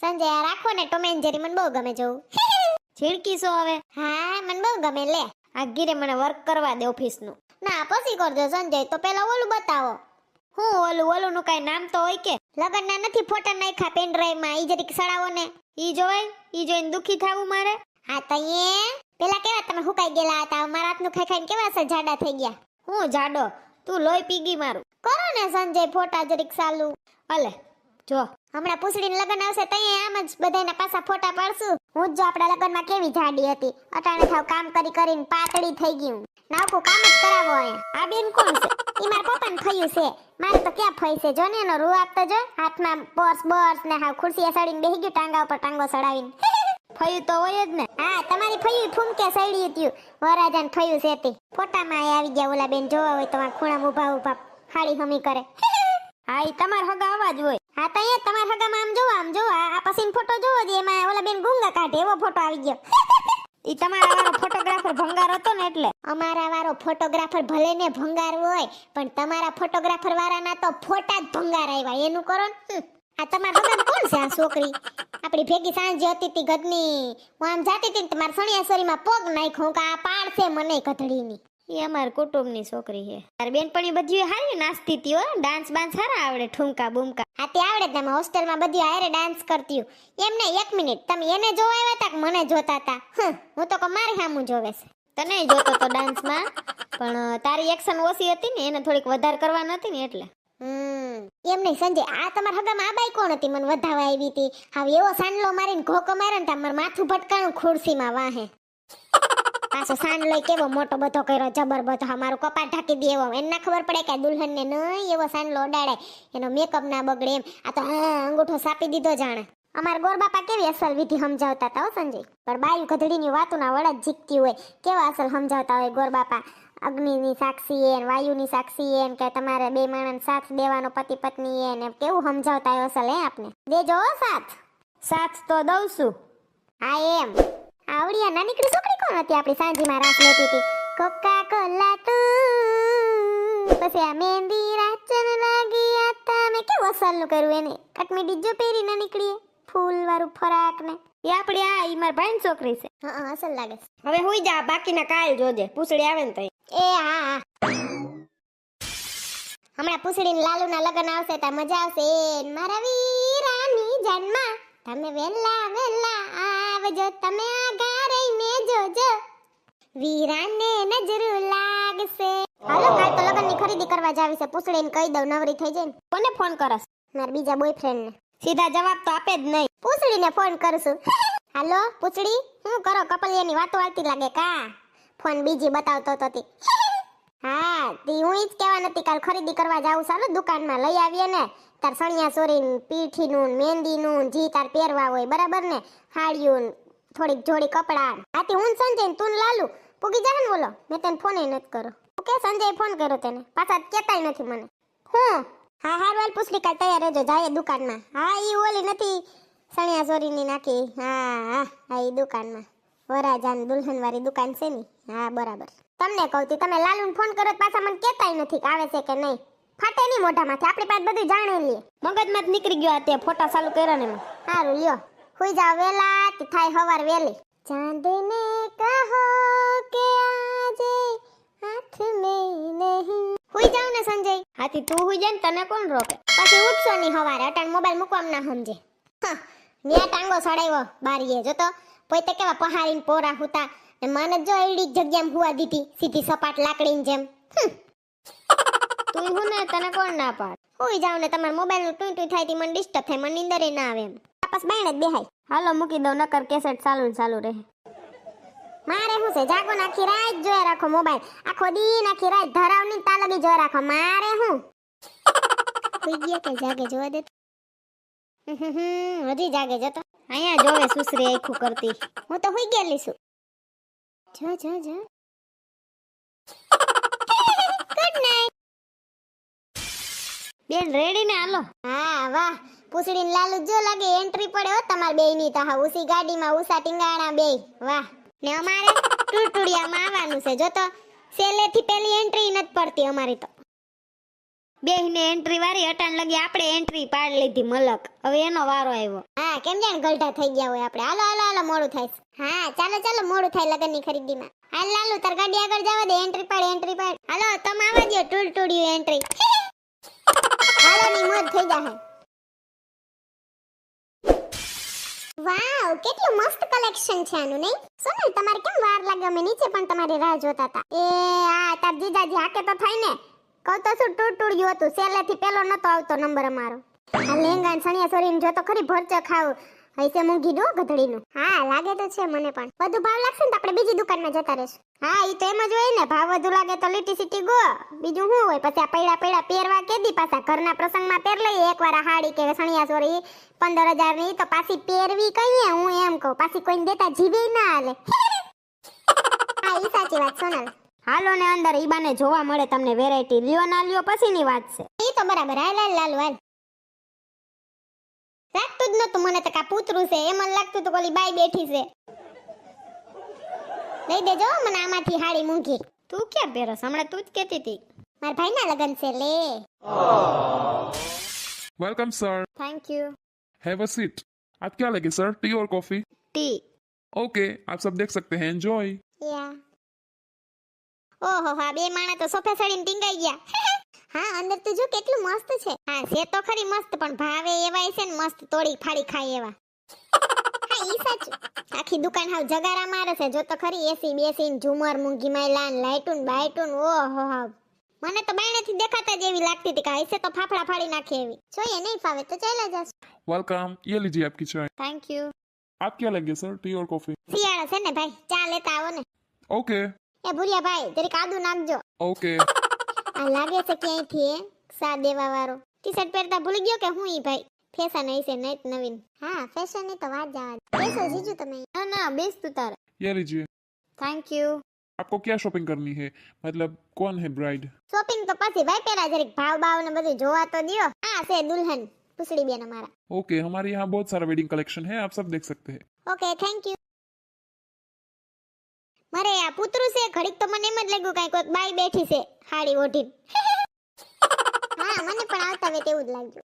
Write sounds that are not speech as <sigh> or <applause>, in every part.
સંજય આ રાખો ને ટોમ એન્ડ જેરી મને બહુ ગમે જોવું શું <laughs> હવે? હા મને બહુ ગમે લે. આ ગીરે મને વર્ક કરવા દે ઓફિસનું ના. પછી કરજો સંજય તો પેલા ઓલું બતાવો. હું ઓલું ઓલું નું કઈ નામ તો હોય કે? લગનના નથી ફોટા નાખ્યા પેન ડ્રાઈવમાં ઈ જરીક સડાવો ને ઈ જોવાય ઈ જોઈને દુખી થાવું મારે? હા તો એ પેલા કેવા તમે હુકાઈ ગયેલા હતા? મારા હાથનું ખાઈ ખાઈને કેવા છે જાડા થઈ ગયા? હું જાડો? તું લોહી પીગી મારું. કરો ને સંજય ફોટા જરીક સાલું. અલે જો. હમણાં પૂછડીને લગ્ન આવશે તઈ આમ જ બધાના પાછા ફોટા પાડશું. હું જ આપણા લગ્નમાં કેવી જાડી હતી. અટાણે થાવ કામ કરી કરીને પાતળી થઈ ગયું. નાખું કામ જ કરાવો આ બેન કોણ છે? ઈ મારા પપ્પાને થયું છે. મારે તો ક્યાં ફઈ છે? જો ને એનો રૂ આપતો જો. હાથમાં પર્સ, બર્સ ને હાવ ખુરશી સડીને બેહી ગયું ટાંગા ઉપર ટાંગો સડાવીને. <laughs> ફયું તો હોય જ ને. હા, તમારી ફયું ફૂમકે સડ્યું ત્યું વરાજાને ફયું છે તે. ફોટામાં આવી ગયા ઓલા બેન. જોવા હોય તો ખૂણામાં ઊભા ઊભા હાડી હમી કરે. <laughs> હા એ તમારા હગા અવાજ હોય. હા, તો એ તમારા હગામાં આમ જોવો આમ જોવો. આ આ ફોટો જોવો જે એમાં ઓલા બેન ગુંગા કાઢે. એવો ફોટો આવી ગયો. <laughs> ઈ તમારા વાળો ફોટોગ્રાફર ભંગાર હતો ને એટલે. અમારા વાળો ફોટોગ્રાફર ભલે ને ભંગાર હોય, પણ તમારા ફોટોગ્રાફર વાળાના તો ફોટા જ ભંગાર આવ્યા. એનું કરો ને. આ તમારા હગામાં કોણ છે, આ છોકરી? આપણી ભેગી સાંજે હતી તી ગદની. હું આમ જાતી હતી ને તમારા સણિયાસરીમાં પગ નાખ્યો. કે આ પાડશે મને ગધડીની. ઈ અમાર કુટુંબની છોકરી છે. તાર બેનપણી બધી હારી નાચતી હતી હો. ડાન્સ બાન્સ સારા આવડે, ઠુમકા બુમકા. હા તે આવડે તમે હોસ્ટેલમાં બધી હારે ડાન્સ કરતી એમને એક મિનિટ તમે એને જોવા આવ્યા હતા કે મને જોતા હતા હું તો મારી સામું જોવે છે. તને જોતો તો ડાન્સમાં પણ તારી એક્શન ઓછી હતી ને, એને થોડીક વધારે કરવાની હતી ને એટલે. એમ નહીં, સંજય, આ તમારા હગામાં આ બાઈ કોણ હતી? મને વધાવા આવી હતી. હવે એવો સાંડલો મારીને ઘોકો માર્યો ને તમારું માથું ભટકાણું ખુરશીમાં વાહે. પાછો સાંડલો કેવો મોટો બધો કર્યો, જબર બધો અમારું કપાટ ઢાંકી દે એવો. એને ના ખબર પડે કે દુલ્હન દુલ્હનને નહીં એવો સાંડલો અડાડે. એનો મેકઅપ ના બગડે એમ. આ તો અંગૂઠો સાપી દીધો જાણે. અમારા ગોરબાપા કેવી અસલ વિધિ સમજાવતા હતા હો સંજય? પણ બાયું ગધડીની વાતોના વડા જ જીકતી હોય, કેવા અસલ સમજાવતા હોય ગોરબાપા અગ્નિની સાક્ષી એ વાયુની સાક્ષી એ કે તમારે બે માણસ સાથ દેવાનો પતિ પત્ની એ ને કેવું સમજાવતા હોય અસલ, હે આપને? દેજો સાથ. સાથ તો દઉં છું. હા, એમ. આવડિયા નાનીકડી છોકરી કોણ હતી આપણી સાંજીમાં રાસ લેતી હતી? કોકા કોલા તું. પછી આ મહેંદી રાચન લાગી આતા. મેં કેવું અસલનું કર્યું એને? કટમીડી જો પહેરી ના નીકળીએ. ફૂલ વાળું ફરાક ને એ આપડી આ ઈ માર ભાઈ છોકરી છે. હા અસલ લાગે હવે હુઈ જા બાકીના કાલ જોજે. પૂછડી આવે ને તઈ. એ હા હમણાં પૂછડીને લાલુના લગ્ન આવશે તો મજા આવશે. મારા વીરાની જન્મ. તમે વેલા વેલા આવજો તમે આગા રહીને જોજો વીરાને નજર લાગશે. હાલો કાલ તો લગનની ખરીદી કરવા જાવી છે પૂછડીને કહી દઉં નવરી થઈ જાય ને. કોને ફોન કરસ? મારા બીજા બોયફ્રેન્ડને સીધા જવાબ તો આપે જ નહીં. પૂછડીને ફોન કરશું. <laughs> હાલો પૂછડી હું કરો? કપલિયાની વાતો આવતી લાગે કા? ફોન બીજી બતાવતો તો તી. <laughs> હા તી હું ઈ જ કહેવા નથી કાલ ખરીદી કરવા જાઉં સારું દુકાનમાં લઈ આવીએ ને. તાર સણિયા સોરીન, પીઠીનું મહેંદીનું જી તાર પહેરવા હોય, બરાબર ને? હાડિયું થોડીક જોડી કપડાં. આથી હું સંજય ને તું લાલુ, પૂગી જા ને બોલો. મેં તને ફોન નથી કરો ઓકે, સંજય ફોન કર્યો તેને. પાછા કહેતાય નથી મને. હું. હા, હાર વાલ પૂછડી કાલ તૈયાર રહેજો જાય દુકાનમાં. હા એ ઓલી નથી, સણિયા સોરીની નાખી. હા હા હા એ દુકાનમાં. વરાજાન દુલ્હનવાળી દુકાન છે ને. હા, બરાબર. તમને કહું તમે લાલુને ફોન કરો પાછા મને કહેતાય નથી આવે છે કે નહીં. ફાટે નહીં મોઢામાંથી. આપણી પાસે બધું જાણી લઈએ મગજમાં જ નીકળી ગયો તે ફોટા ચાલુ કર્યા ને સારું લ્યો. સુઈ જાવ વેલા તે થાય હવાર વેલી ચાંદને કહો કે આજે હાથ મેં નહીં. હુઈ જાવ ને સંજય. હાથી, તું હુઈ જાય ને તને કોણ રોકે? પછી ઉઠશો નહીં હવારે, અટાણ મોબાઈલ મૂકવામાં ના સમજે. ન્યા ટાંગો સડાવ્યો બારીએ. જો તો પોતે કેવા પહાડીને પોરા હુતા. ને મને જો એડી જગ્યામાં હુવા દીધી, સીધી સપાટ લાકડીની જેમ. તું હું ને તને કોણ ના પાડ? હુઈ જાવ ને તમારા મોબાઈલનું ટુઈ ટુઈ થાય તી મને ડિસ્ટર્બ થાય મને નીંદરે ના આવે એમ. આપસ બાયણે જ બેહાય. હાલો મૂકી દો નકર કેસેટ ચાલુ ને ચાલુ રહે. મારે શું છે? જાગો નાખી રાત જોયા રાખો મોબાઈલ. આખો દી નાખી રાત ધરાવની તાલબી જોયા રાખો. મારે શું હુઈ ગયા કે જાગે જોવા દે હજી જાગે જતો. અહીંયા જોવે સુસરી આખું કરતી. હું તો હુઈ ગયેલી છું. જો જો જો ગુડ નાઈટ બેન રેડી ને? હાલો. હા વાહ. પૂછડીને લાલુ જો લાગે એન્ટ્રી પડે હો તમાર બેયની તો. હા ઉસી ગાડીમાં ઉસા ટીંગાણા બેય. વાહ. ને અમારે ટુટુડિયામાં આવવાનું છે. જો તો સેલેથી પેલી એન્ટ્રી નથી પડતી અમારી તો. બેહીને એન્ટ્રી વાળી અટાણ લગી આપણે એન્ટ્રી પાડી લીધી મલક. હવે એનો વારો આવ્યો. હા કેમ જાણ ગલઢા થઈ ગયા હોય આપણે. હાલો હાલો હાલો મોડું થાય હા ચાલો ચાલો મોડું થાય લગનની ખરીદીમાં. હાલ લાલુ તાર ગાડી આગળ જવા દે. એન્ટ્રી પાડ એન્ટ્રી પાડ. હાલો તમે આવા દો ટૂલ ટૂડિયું એન્ટ્રી હાલો ની મોજ થઈ જાહે. વાવ, કેટલું મસ્ત કલેક્શન છે આનું, નહીં? સોનલ, તમારે કેમ વાર લાગે? અમે નીચે પણ તમારી રાહ જોતા હતા. એ, આ, તાર જીજાજી હાકે તો થાય ને. કહું તો શું તૂટ તૂટ ગયું હતું. સેલેથી પેલો નતો આવતો નંબર અમારો. આ લેંગા સણિયા સોરીને જોતો ખરી ભરચો ખાવ હૈસે મૂંઘી દો ગધડીનું હા, લાગે તો છે મને પણ. વધુ ભાવ લાગશે ને તો આપણે બીજી દુકાનમાં જતા રહેશું. હા એ તો એમ જ હોય ને, ભાવ વધુ લાગે તો લીટી સીટી ગો. બીજું શું હોય? પછી આ પૈડા પૈડા પહેરવા કેદી પાછા ઘરના પ્રસંગમાં પહેર લઈએ. એકવાર હાડી કે સણિયા સોરી પંદર હજારની તો પાછી પહેરવી કહીએ હું એમ કહું. પાછી કોઈને દેતા જીવે ના હાલે. હા એ સાચી વાત, સોનલ. હાલો ને અંદર ઈબાને જોવા મળે તમને વેરાયટી લ્યો ના લ્યો, પછીની વાત છે. એ તો બરાબર, હાલ હાલ, લાલ, હાલ. લાગતું જ નતું મને તો કા પૂતરું છે એમ જ લાગતું તો કોલી બાઈ બેઠી છે લઈ દેજો હો મને આમાંથી હાડી મૂંઘી તું ક્યાં પહેરસ હમણાં તું જ કહેતી હતી મારા ભાઈના લગન છે લે welcome sir thank you have a seat आप क्या लगे सर टी और कॉफी ટી ओके आप सब देख सकते हैं एंजॉय યા ઓહો હા બે માણા તો સોફા સડીને ટીંગાઈ ગયા હા અંદર તું જો કેટલું મસ્ત છે. હા છે તો ખરી મસ્ત પણ ભાવે એવાય છે ને મસ્ત તોડી ફાડી ખાય એવા. હા ઈ સાચું. આખી દુકાન હાવ જગારા મારે છે. જો તો ખરી એસી બેસીન ઝુમર મૂંગી માયલાન લાઈટુન બાઈટુન ઓહો હાવ. મને તો બાયણેથી દેખાતા જ એવી લાગતી હતી કે હશે તો ફાફડા ફાડી નાખે એવી. જોઈએ નહીં ફાવે તો ચાલ્યા જાસ વેલકમ યે લીજીએ આપકી ચાય થેન્ક યુ આપ ક્યાં લેંગે સર ટી ઓર કોફી શિયાળા છે ને ભાઈ. ચા લેતા આવો ને. ઓકે એ ભૂરિયા ભાઈ જરીક આદુ નાખજો. ઓકે આ લાગે છે ક્યાંયથી એ સા દેવા વાળો ટી શર્ટ પહેરતા ભૂલી ગયો કે હું ઈ ભાઈ ફેશન હશે નઈત નવીન હા ફેશન ની તો વાત જવા દે બેસો જીજુ તમે ના ના બેસ તું તારે ये लीजिए થેન્ક યુ आपको क्या शॉपिंग करनी है मतलब कौन है ब्राइड શોપિંગ તો પછી ભાઈ પેલા જરીક ભાવ ભાવ ને બધું જોવા તો દ્યો આ છે દુલ્હન પૂછડી બેન અમારા ओके हमारे यहाँ बहुत सारा वेडिंग कलेक्शन है आप सब देख सकते हैं ઓકે થેન્ક યુ મારે આ પુતરું છે ઘડીક તો મને એમ જ લાગ્યું કઈ કોઈક બાઈ બેઠી છે હાડી ઓઢીને. હા મને પણ આવતા વે તેવું જ લાગ્યું.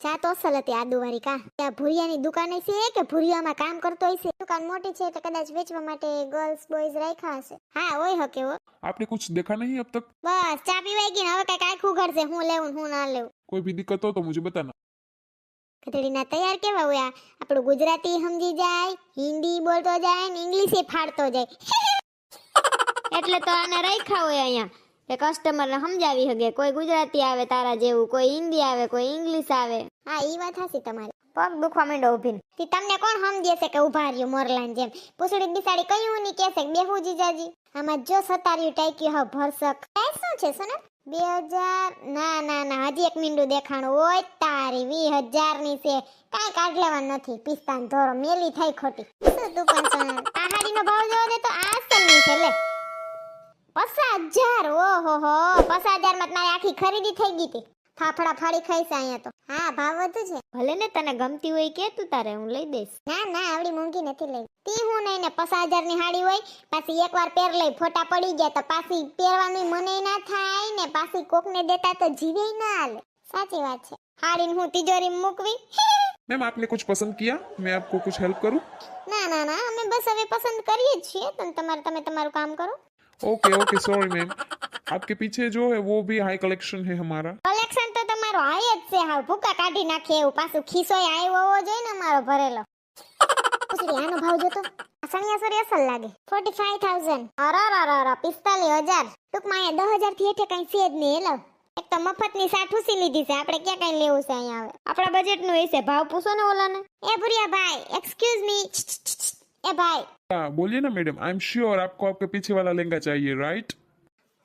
જા તો અસલ હતી આદુવારી કા. ત્યાં ભૂરિયાની દુકાને છે કે ભૂરિયામાં કામ કરતો હોય છે? દુકાન મોટી છે એટલે કદાચ વેચવા માટે ગર્લ્સ બોયઝ રાખ્યા હશે. હા હોય હકે હો. આપને કુછ દેખા નહીં અબ તક? બસ ચા પીવાઈ ગઈ હવે કઈ કાંઈક આંખ ઉઘડશે હું લેવું હું ના લેવું. કોઈ ભી દિક્કત હો તો મુજે બતાના. ખતડીના તૈયાર કેવા હોય આપણું ગુજરાતી સમજી જાય, હિન્દી બોલતો જાય ને ઇંગ્લિશ ફાડતો જાય. <laughs> એટલે તો આને રાખ્યા હોય અહીંયા. કે કસ્ટમરને સમજાવી શકે કોઈ ગુજરાતી આવે તારા જેવું કોઈ હિન્દી આવે કોઈ ઇંગ્લિશ આવે. હા ઈ વાત હાસી તમારી. પગ દુખવા માંડો ઊભીને તી તમને કોણ સમજે છે કે ઊભા રહ્યું મોરલાન જેમ? પૂછડી બિસાડી કયું ની કહેશે કે બેહુ જીજાજી આમાં જો સતાર્યું ટાઈક્યું હા ભરસક. પ્રાઇસ શું છે સોનલ? બે હજાર ના ના ના હજી એક મીંડું દેખાણું. ઓય તારી વી હજારની છે. કાંઈ કાઢ લેવાનું નથી. પિસ્તાન ધોરો મેલી થાય ખોટી. શું તું પણ સોનલ આ હાડીનો ભાવ જોવો દે તો આ અસલની છે લે. હજાર ઓહો હો પચાસ હજારમાં મારી આખી ખરીદી થઈ ગઈ હતી. ફાફડા ફાડી ખાઈશ અહીંયા તો. હા ભાવ વધુ છે. ભલે ને તને ગમતી હોય કે તું તારે હું લઈ દઈશ. ના ના આવડી મોંઘી નથી લઈ. તી હું ને એને પચાસ હજારની હાડી હોય પાછી એકવાર પહેર લઈ ફોટા પડી ગયા તો પાછી પહેરવાની મને ના થાય ને પાછી કોકને દેતા તો જીવે ના હાલે. સાચી વાત છે. હાડીને હું તિજોરી મૂકવી. મેમ આપને કુછ પસંદ કિયા? મેં આપકો કુછ હેલ્પ કરું. ના ના ના અમે બસ હવે પસંદ કરીએ છીએ. તમે તમારે તમે તમારું કામ કરો. ओके ओके सॉरी मैम आपके पीछे जो है वो भी हाई कलेक्शन है हमारा કલેક્શન તો તમારો હાય જ છે હાવ ભૂકા કાઢી નાખે એવું પાછું ખીસોય આવ્યો હોવો જોઈએ ને અમારો ભરેલો પૂછડી આનો ભાવ જોતો આ સણિયાસોરી અસલ લાગે ફોર્ટી ફાઈવ થાઉઝન્ડ અરર પિસ્તાલીસ હજાર ટૂંકમાં અહીંયા દસ હજાર થી હેઠે કઈ છે જ નહીં એલો એક તો મફતની સાઠ ઉસી લીધી છે આપણે ક્યાં કઈ લેવું છે અહીંયા હવે આપણા બજેટનું હશે ભાવ પૂછો ને ઓલાને એ ભુરિયા ભાઈ એક્સક્યુઝ મી એ ભાઈ हाँ बोलिए ना मैडम आई एम श्योर आपको आपके पीछे वाला लहंगा चाहिए राइट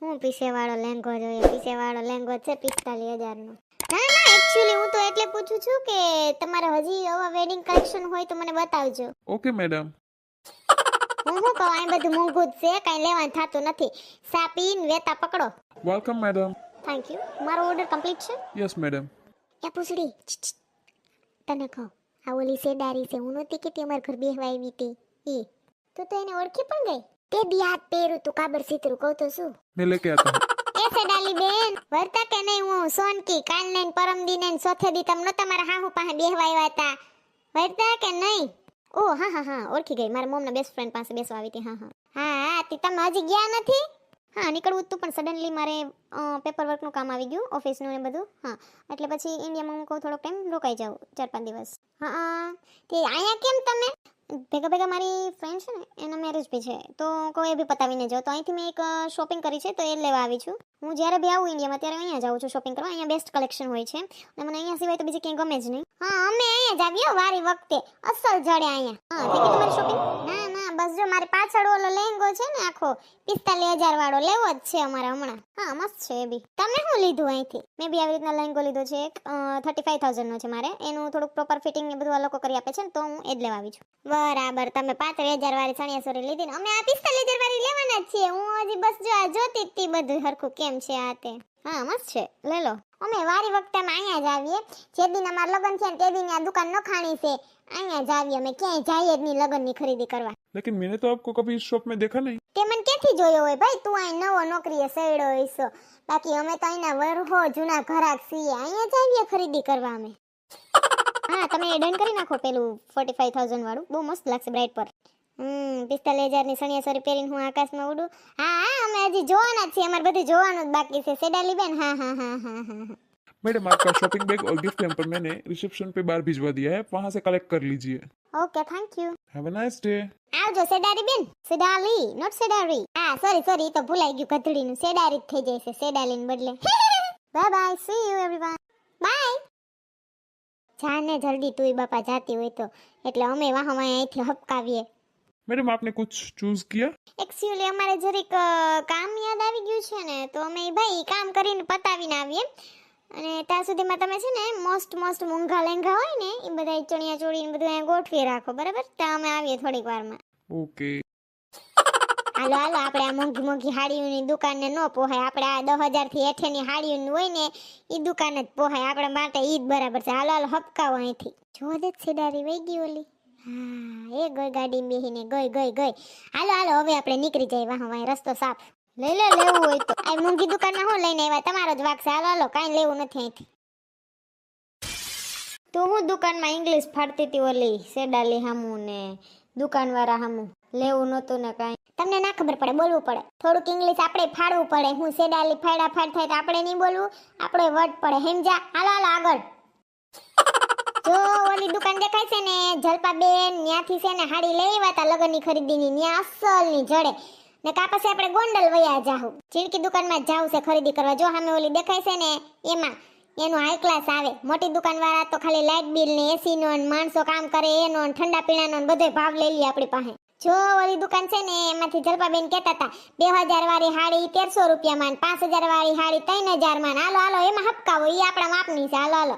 હું પીસે વાળો લેંગો જોઈએ? પીસે વાળો લેંગો છે પિસ્તાલીસ હજારનો. ના ના એકચ્યુઅલી હું તો એટલે પૂછું છું કે તમારે હજી આવા વેડિંગ કલેક્શન હોય તો મને બતાવજો. ઓકે મેડમ હું શું કહું આ બધું મોંઘું છે કાંઈ લેવાનું થતું નથી. સાપીન વેતા પકડો. વેલકમ મેડમ થેન્ક યુ મારો ઓર્ડર કમ્પ્લીટ છે? યસ મેડમ એ પૂછડી? તને કહું. આ ઓલી શેડારી છે હું નહોતી કહેતી અમારા ઘર બેહવા આવી હતી. એ તું તો એને ઓળખી પણ ગઈ. તે દી હાથ પહેરું તું કાબર સીતરું કહું તો શું? મેં લેકે આતા એ શેડાલી બેન વર્તા કે નહીં હું સોનકી કાલ ને પરમ દિને સોથે દી તમને તમારા હાહુ પાસે બેહવાય હતા. વર્તા કે નહીં? ઓ હા હા હા ઓળખી ગઈ. મારા મોમના બેસ્ટ ફ્રેન્ડ પાસે બેસવા આવી હતી હા હા. હા હા તે તમે હજી ગયા નથી? હા નીકળવું તું પણ સડનલી મારે પેપર વર્કનું કામ આવી ગયું ઓફિસનું ને બધું. હા એટલે પછી ઇન્ડિયામાં હું કહું થોડોક ટાઈમ રોકાઈ જાઉં ચાર પાંચ દિવસ. હા કે અહીંયા કેમ તમે? ભેગા ભેગા મારી ફ્રેન્ડ છે ને, એના મેરેજ બી છે. તો કોઈ બી પતાવીને જાઓ. તો અહીંથી મેં એક શોપિંગ કરી છે, તો એ લેવા આવી છું. હું જ્યારે બી આવું ઇન્ડિયામાં ત્યારે અહીંયા જાઉં છું શોપિંગ કરવા. અહીંયા બેસ્ટ કલેક્શન હોય છે. અને મને અહીંયા સિવાય તો બીજે ક્યાંય ગમે જ નહીં. હા અમે અહીંયા જ આવ્યો વારી વખતે. અસલ જડે અહીંયા. હા થઈ તમારી શોપિંગ ના ના બસ જો મારી પાછળ ઓલો લેંગો છે ને આખો પિસ્તાલીસ હજાર વાળો લેવો જ છે અમારે હમણાં. હા મસ્ત છે એ બી. તમે શું લીધું અહીંથી? મેં બી આવી રીતના લેંગો લીધો છે એક થર્ટી ફાઈવ થાઉઝન્ડનો છે મારે. એનું થોડુંક પ્રોપર ફિટિંગ ને બધું આ લોકો કરી આપે છે ને તો હું એ જ લેવા આવી છું. બરાબર તમે પાંચ હજાર વાળી ચણિયા સોરી લીધી ને. અમે આ પિસ્તાલીસ હજાર વાળી લેવાના જ છીએ. હું હજી બસ જો આ જોતી જ બધું હરખું કેમ? છે આ તે હા મસ્ત છે લે લો અમે વારી વખતે અમે અહીંયા જ આવીએ જે દિન અમારા લગ્ન છે ને તે દિન આ દુકાન નખાણી છે અહીંયા જ આવીએ અમે ક્યાંય જઈએ જ નહીં લગ્નની ખરીદી કરવા लेकिन मैंने तो आपको कभी इस शॉप में देखा नहीं તે મને ક્યાંથી જોયો હોય ભાઈ તું અહીં નવો નોકરીએ સડ્યો હોઈશો બાકી અમે તો અહીંના વરહો જૂના ઘરાક છીએ અહીંયા જ આવીએ ખરીદી કરવા અમે હા તમે ડન કરી નાખો પેલું ફોર્ટી ફાઈવ થાઉઝન્ડ વાળું બહુ મસ્ત લાગશે બ્રાઇટ પર હમ પિસ્તાલીસ હજારની સણિયા સરી પહેરીને હું આકાશમાં ઉડું હા હા અમે હજી જોવાના જ છીએ અમારે બધું જોવાનું જ બાકી છે સેડાલી બેન હા હા હા હા હા હા मैडम आपका शॉपिंग बैग और गिफ्ट हैम्पर मैंने रिसेप्शन पे बाहर भिजवा दिया है वहां से कलेक्ट कर लीजिए okay thank you have a nice day આવજો સેડારી બેન સેડાલી નોટ સેડારી હા સોરી સોરી તો ભૂલાઈ ગયું ગધડીનું સેડારી જ થઈ જાય છે સેડાલીને બદલે bye bye see you everyone bye જાને જલ્દી તુંય બાપા જાતી હોય તો એટલે અમે વાહ વાહ અહીંથી હપકાવીએ મેડમ આપને કુછ ચૂઝ કિયા એક્ચ્યુઅલી અમારે જરીક કામ યાદ આવી ગયું છે ને તો અમે ભાઈ કામ કરીને પતાવીને આવીએ અને ત્યાં સુધીમાં તમે છે ને મોસ્ટ મોસ્ટ મોંઘા લેંઘા હોય ને એ બધા ચણિયા ચોળી ને બધું ગોઠવી રાખો બરાબર ત્યાં અમે આવીએ થોડીક વારમાં ઓકે હાલો હાલો આપણે આ મોંઘી મોંઘી હાડીઓની દુકાનને ન પોહાય આપણે આ દસ હજારથી હેઠેની હાડીઓની હોય ને એ દુકાન જ પોહાય આપણા માટે ઈ જ બરાબર છે હાલો હાલો હપકાવો અહીંથી જોવા દે છેડારી વહી ગઈ ઓલી એ ગઈ ગાડી બેહીને ગઈ ગઈ ગઈ હાલો હાલો, હવે આપણે નીકળી જઈએ. વાહ વાહ રસ્તો સાફ. લઈ લે લેવું હોય તો. આ મૂંગી દુકાનમાં હું લઈને આવ્યા? તમારો જ વાક છે. હાલો હાલો, કાંઈ લેવું નથી અહીંથી. તો હું દુકાનમાં ઇંગ્લિશ ફાડતી હતી ઓલી સેડાલી હામુ ને દુકાનવાળા હામુ. લેવું નહોતું ને કાંઈ. તમને ના ખબર પડે, બોલવું પડે. થોડુંક ઇંગ્લિશ આપણે ફાડવું પડે. હું સેડાલી ફાડા, ફાડ થાય તો આપણે નહીં બોલવું. આપણે વટ પડે. હેમજા હાલો હાલો, આગળ. જો ઓલી દુકાન દેખાય છે ને, જલપાબેન ન્યાથી છે ને હાડી લઈ આવ્યા તા લગનની ખરીદીની, ન્યા અસલની જડે. ને કા પછી આપણે ગોંડલ વયા જાહું. ચીડકી દુકાનમાં જાવું છે ખરીદી કરવા. જો સામે ઓલી દેખાય છે ને, એમાં એનું હાઈ ક્લાસ આવે. મોટી દુકાન વાળા તો ખાલી લાઇટ બિલ ને એસી નો માણસો કામ કરે એનો ઠંડા પીણાનો નો બધો ભાવ લઈ લે આપણી પાસે. જો ઓલી દુકાન છે ને, એમાંથી જલપાબેન કહેતા હતા બે હજાર વાળી હાડી તેરસો રૂપિયામાં ને પાંચ હજાર વાળી હાડી ત્રણ હજાર માન હાલો હાલો, એમાં હપકાવો એ આપણા માપની છે. હાલો હાલો.